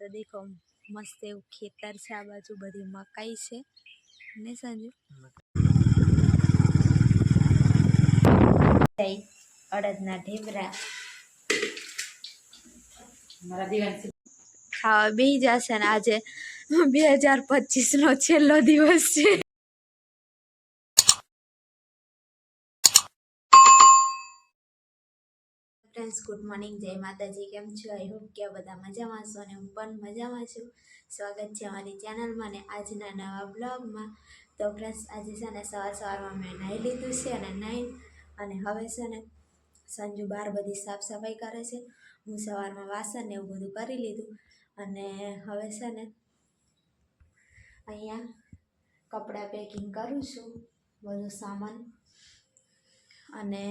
તો દેખો મસ્ત એવું ખેતર છે આ બાજુ બધી મકાઈ છે. ને સંજુ? અડદના ઢેબરા. ખાવા બેસી જશે ને આજે બે હજાર પચીસ નો છેલ્લો દિવસ છે. ફ્રેન્ડ્સ ગુડ મોર્નિંગ જય માતાજી. કેમ છો? આઈ હોપ કે બધા મજામાં છો અને હું પણ મજામાં છું. સ્વાગત છે અમારી ચેનલમાં ને આજના નવા બ્લોગમાં તો ફ્રેન્ડ્સ આજે છે ને સવાર સવારમાં મેં નાહી લીધું છે અને નાહી અને હવે છે ને સંજુ બાર બધી સાફ સફાઈ કરે છે. હું સવારમાં વાસણ ને એવું બધું કરી લીધું અને હવે છે ને અહીંયા કપડાં પેકિંગ કરું છું, બધો સામાન. અને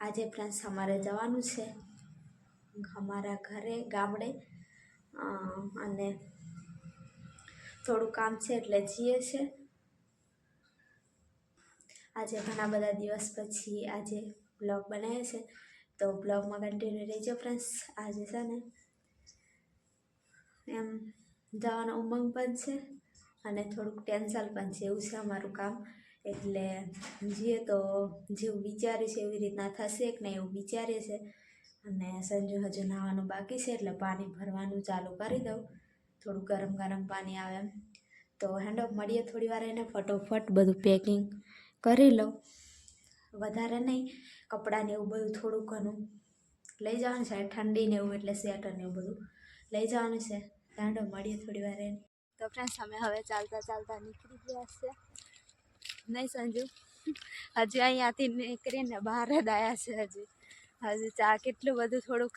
આજે ફ્રેન્ડ્સ અમારે જવાનું છે. અમારા ઘરે, ગામડે. અને થોડું કામ છે એટલે જઈએ છે. આજે ઘણા બધા દિવસ પછી આજે બ્લોગ બનાવે છે. તો બ્લોગમાં કન્ટિન્યુ રહેજો ફ્રેન્ડ્સ આજે છે ને એમ જવાનો ઉમંગ પણ છે અને થોડુંક ટેન્શન પણ છે એવું છે અમારું કામ. એટલે જીએ તો જેવું વિચાર્યું છે એવી રીતના થશે કે નહીં એવું વિચારીએ છે. અને સંજુ હજુ નહાવાનું બાકી છે એટલે પાણી ભરવાનું ચાલુ કરી દઉં. થોડું ગરમ ગરમ પાણી આવે તો હેન્ડઓફ મળીએ થોડી વાર એને, ફટોફટ બધું પેકિંગ કરી લઉં. વધારે નહીં, કપડાને એવું બધું થોડું ઘણું લઈ જવાનું છે. ઠંડી ને એવું એટલે સ્વેટર ને એવું બધું લઈ જવાનું છે. દાંડો મળીએ થોડી વાર એને. તો ફ્રેન્ડ્સ અમે હવે ચાલતા ચાલતા નીકળી ગયા છે. નહીં સંજુ. હજી અહીંયાથી નીકળીને બહાર જ આવ્યા છે હજી. હજી ચા કેટલું બધું થોડુંક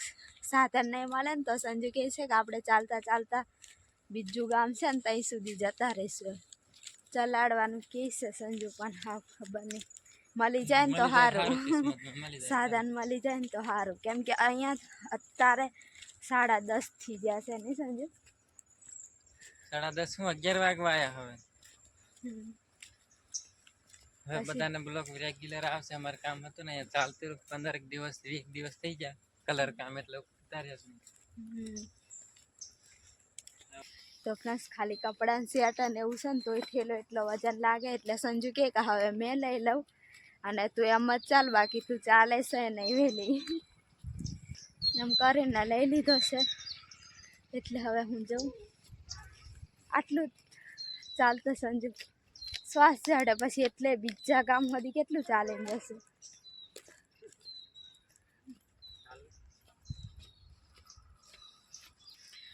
સાધન નહીં મળે ને તો સંજુ કહે છે કે આપણે ચાલતા ચાલતા બીજું ગામ છે ને ત્યાં સુધી જતા રહીશું. ચલાડવાનું કહે છે સંજુ પણ હા ખબર નહીં. મળી જાય ને તો સારું સાધન મળી જાય ને તો સારું કેમ કે અહીંયા અત્યારે સાડા દસ થઈ ગયા છે નહીં સંજુ? સાડા દસ હું અગિયાર વાગવા આવ્યા હવે? બધાને બ્લોક રેગ્યુલર આવશે અમારે કામ હતું ને ચાલતું. પંદર દિવસ વીસ દિવસ થઈ ગયા કલર કામ એટલે ઉતાર્યા છું તો ફ્રેન્ડ્સ ખાલી કપડાં સેટ ને એવું છે ને તોય થેલો એટલો વજન લાગે એટલે સંજુ કે હવે મેં લઈ લઉં. અને તું એમ જ ચાલ બાકી તું ચાલે છે નહીં વહેલી એમ કરીને લઈ લીધો છે. એટલે હવે હું જઉં. આટલું ચાલતું સંજુ. શ્વાસ ચડે પછી એટલે બીજા કામ સુધી કેટલું ચાલીને જશે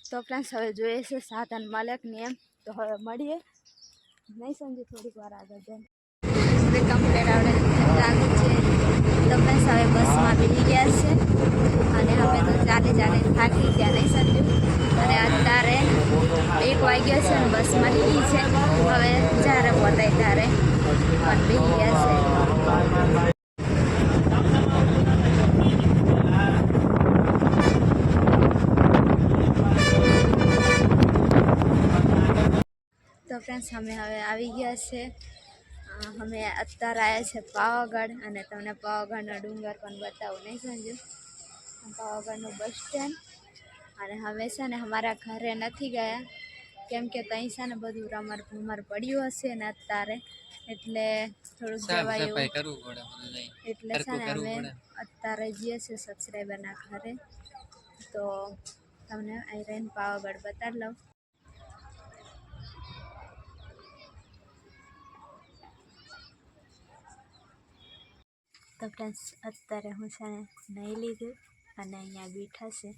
તો ફ્રેન્ડ્સ હવે જોઈએ છે સાધન મળે ને એમ. તો હવે મળીએ. નહીં સમજે થોડીક વાર આગળ જઈને. કમ્પ્લેટ આવડે તો ફ્રેન્ડ્સ હવે બસમાં બેસી ગયા છે. અને હવે તો ચાલી ચાલે થાકી ગયા, નહીં સમજ્યું. અને અત્યારે એક વાગ્યો છે અને બસમાં મળી છે. હવે પતાય ત્યારે પણ બી ગયા છે તો ફ્રેન્ડ્સ અમે હવે આવી ગયા છે. અમે અત્યારે આવ્યા છે પાવાગઢ અને તમને પાવાગઢનો ડુંગર પણ બતાવું, નહીં સમજો પાવાગઢનું બસ સ્ટેન્ડ અને છે ને, અમારા ઘરે નથી ગયા. કેમ કે ત્યાં છે ને બધું રમર ભમર પડ્યું હશે ને અત્યારે. એટલે થોડુંક જવાય. એટલે છે ને અમે અત્યારે જઈએ છીએ સબસ્ક્રાઈબરના ઘરે. તો તમને અહીં રહીને પાવાગઢ બતાવી લઉં. તો ફ્રેન્ડ્સ અત્યારે હું છે ને નહીં લીધું અને અહીંયા બેઠા છે.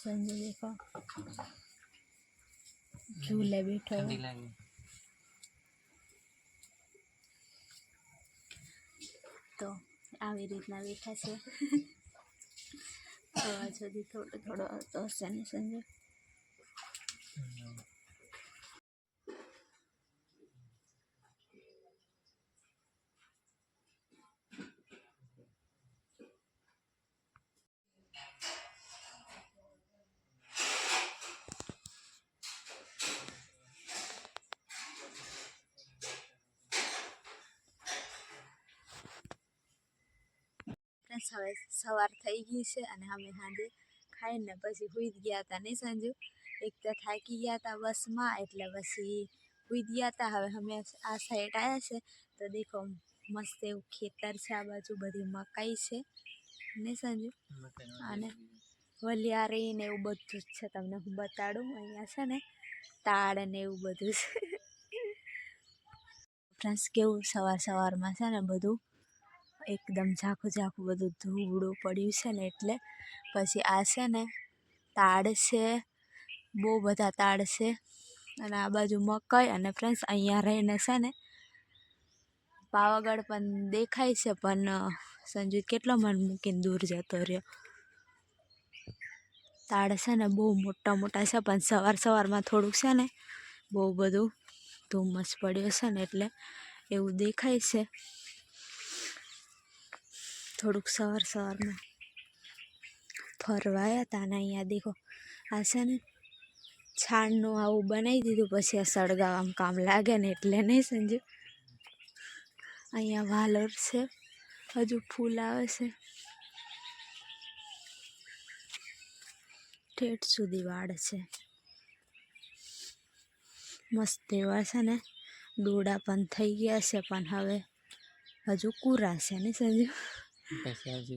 સંજય દેખો ઝૂલે બેઠો તો આવી રીતના બેઠા છે. અવાજ સુધી થોડો થોડો આવતો હશે ને સંજય હવે સવાર થઈ ગઈ છે અને અમે સાંજે ખાઈને પછી જ ગયા હતા નહીં સાંજુ? એક તો થાકી ગયા હતા બસમાં એટલે પછી ઉઈ ગયા હતા હવે અમે આ સાઈડ આવ્યા છે તો દેખો મસ્ત એવું ખેતર છે આ બાજુ બધી મકાઈ છે ને સાંજુ? અને વલિયારી ને એવું બધું જ છે તમને હું બતાડું અહીંયા છે ને તાળ ને એવું બધું છે. ફ્રેન્ડ્સ કેવું સવાર સવારમાં છે ને બધું? એકદમ ઝાખું ઝાખું બધું ધૂળું પડ્યું છે ને એટલે પછી આ છે ને તાડ છે, બહુ બધા તાડ છે અને આ બાજુ મકાઈ અને ફ્રેન્ડ્સ અહીંયા રહીને છે ને પાવાગઢ પણ દેખાય છે પણ સંજીત કેટલો મન મૂકીને દૂર જતો રહ્યો. તાડ છે ને બહુ મોટા મોટા છે પણ સવાર સવારમાં થોડુંક છે ને બહુ બધું ધુમ્મસ પડ્યો છે ને એટલે એવું દેખાય છે. થોડુંક સવાર સવારમાં ફરવા આવ્યા હતા ને અહીંયા દેખો, આ છે ને છાણનું આવું બનાવી દીધું, પછી આ સળગાવવામાં કામ લાગે ને એટલે નહીં સંજુ. અહીંયા વાલર છે, હજુ ફૂલ આવે છે. ઠેઠ સુધી વાડ છે. મસ્ત એવા છે ને, દોડા પણ થઈ ગયા છે, પણ હવે હજુ કુરા છે ને સંજુ. પછી આવજો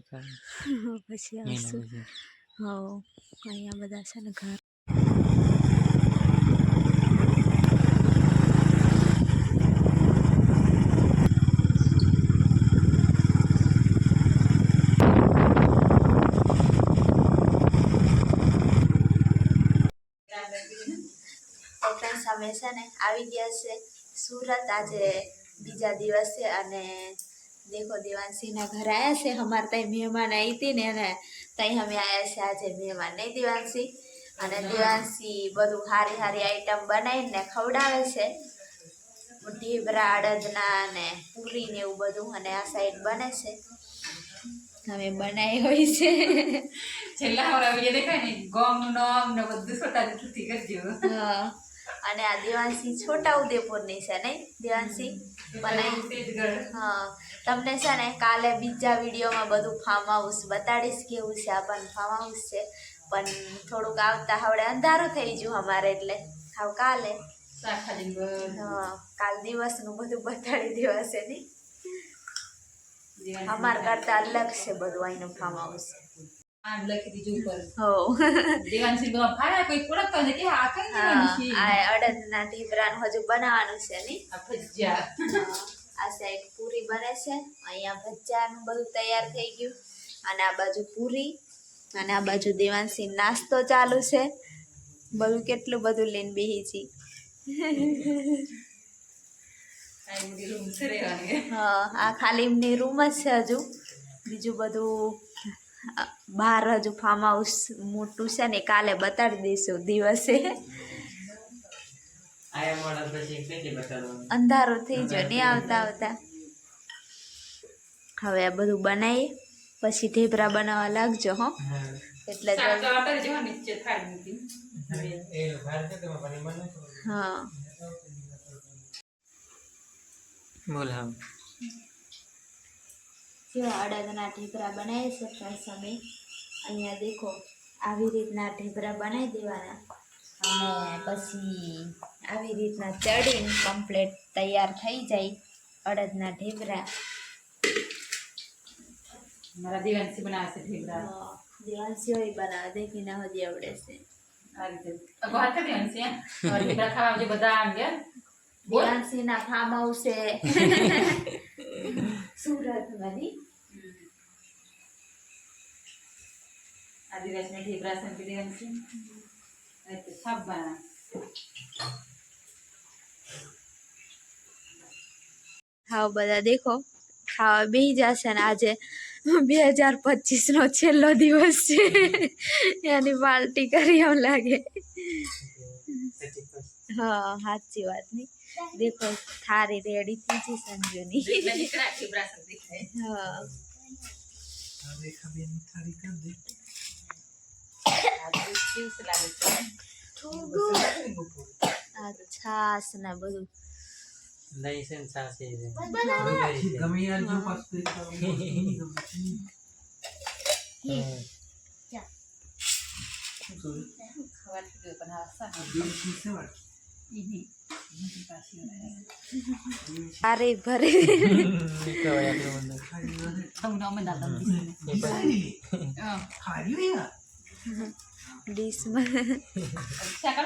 પછી આવશું. પછી. અહીંયા બધા છે ને ઘર. અમે છે ને આવી ગયા છે સુરત. આજે બીજા દિવસે અને દેખો ના ઘરે આવ્યા છે. અમારે ત્યાં મહેમાન આવી હતી ને અને ત્યાં અમે આવ્યા છે આજે મહેમાન. નહીં દેવાંશી? અને દેવાંશી બધું સારી સારી આઈટમ બનાવીને ખવડાવે છે. ઢીબરા અડદના ને પૂરી ને એવું બધું અને આ સાઈડ બને છે. અમે બનાવી હોય છે. છેલ્લા હવે દેખાય ને ગોમનું નામ ને બધું છોટા જૂઠી કરજો. હા. અને આ દેવાંશી છોટા ઉદેપુરની છે નહીં? દેવાંશી? મને હા. તમને છે ને કાલે બીજા વિડીયોમાં બધું ફાર્મ હાઉસ બતાડીશ કેવું છે આ પણ ફાર્મ હાઉસ છે. પણ થોડુંક આવતા હવે અંધારું થઈ ગયું અમારે એટલે. હાવ કાલે. હા કાલ દિવસનું બધું બતાડી દેવાશે નહીં? અમાર કરતા અલગ છે બધું અહીંનું ફાર્મ હાઉસ અડદના ઢીબરાનું હજુ બનાવવાનું છે નહીં આ સાઈડ પૂરી બને છે. અહીંયા ભજીયાનું બધું તૈયાર થઈ ગયું. અને આ બાજુ પૂરી અને આ બાજુ દેવાંશી નાસ્તો ચાલુ છે. બધું કેટલું બધું લઈને બેહી છી. હા આ ખાલી એમની રૂમ જ છે હજુ. બીજું બધું બહાર જ ફાર્મ હાઉસ મોટું છે ને કાલે બતાડી દઈશું દિવસે. અંધારું થઈ ગયો નહીં આવતા આવતા. હવે આ બધું બનાવીએ પછી ઢેબરા બનાવવા લાગજો હો. એટલે હા. બોલ હા. જો અડદના ઢેબરા બનાવી છે ફ્રેન્ડ્સ અહીંયા દેખો આવી રીતના ઢેબરા બનાવી દેવાના. અને પછી આવી રીતના ચડીને કમ્પ્લેટ તૈયાર થઈ જાય અડદના ઢેબરા. મારા દેવાંશી બનાવે છે ઢેબરા. દેવાંશી હોય બનાવે દેખીને હજી આવડે છે. આ રીતે. ઢેબરા ખાવા બધા આમ બોલ. દેવાંશીના ફાર્મ હાઉસ છે. आदि बदा देखो. खावा बी जाए आज बेहजार पच्चीस नो छो दिवस यानी बाल्टी कर लगे. हाँ. हाची बात नहीं દેખો થારી રેડી થઈ છે સંજુની निकला ढेबरा संग दिखाए હા आज चीज लागे છે આ છાસ ને બધું નહીં છે ને સાસી છે ગમે યાર જો પાછું વાત કરી પણ હા સા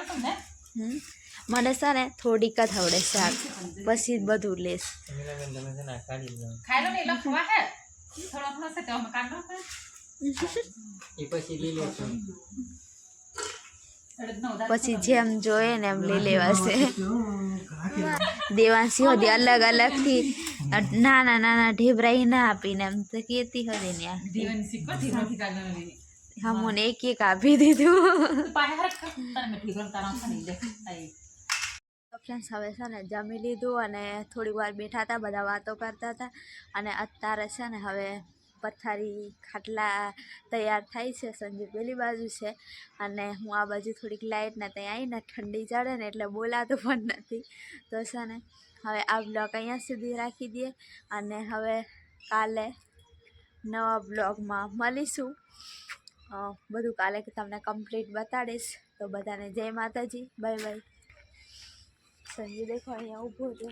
તમને હમ. મને છે ને થોડીક જ આવડે શાક. પછી બધું લેશ. એ પછી લઈ લેશું. પછી જેમ જોઈએ ને એમ લઈ લેવાશે. દેવાંશી હોતી અલગ અલગથી નાના નાના ઢેબરાઈ ના આપીને એમ તો કેતી હતી ને હમુને એક એક આપી દીધું. ફ્રેન્ડ્સ હવે છે ને જમી લીધું અને થોડીક વાર બેઠા હતા બધા વાતો કરતા હતા. અને અત્યારે છે ને હવે પથારી, ખાટલા તૈયાર થાય છે, સંજુ પેલી બાજુ છે. અને હું આ બાજુ થોડીક લાઇટ ને ત્યાં આવીને ઠંડી ચડે ને એટલે બોલાતું પણ નથી. તો છે ને, હવે આ બ્લોગ અહીંયા સુધી રાખી દઈએ અને હવે કાલે નવા બ્લોગમાં મળીશું. બધું કાલે તમને કમ્પ્લીટ બતાડીશ. તો બધાને જય માતાજી. બાય બાય સંજુ દેખો, અહીંયા ઊભો છે.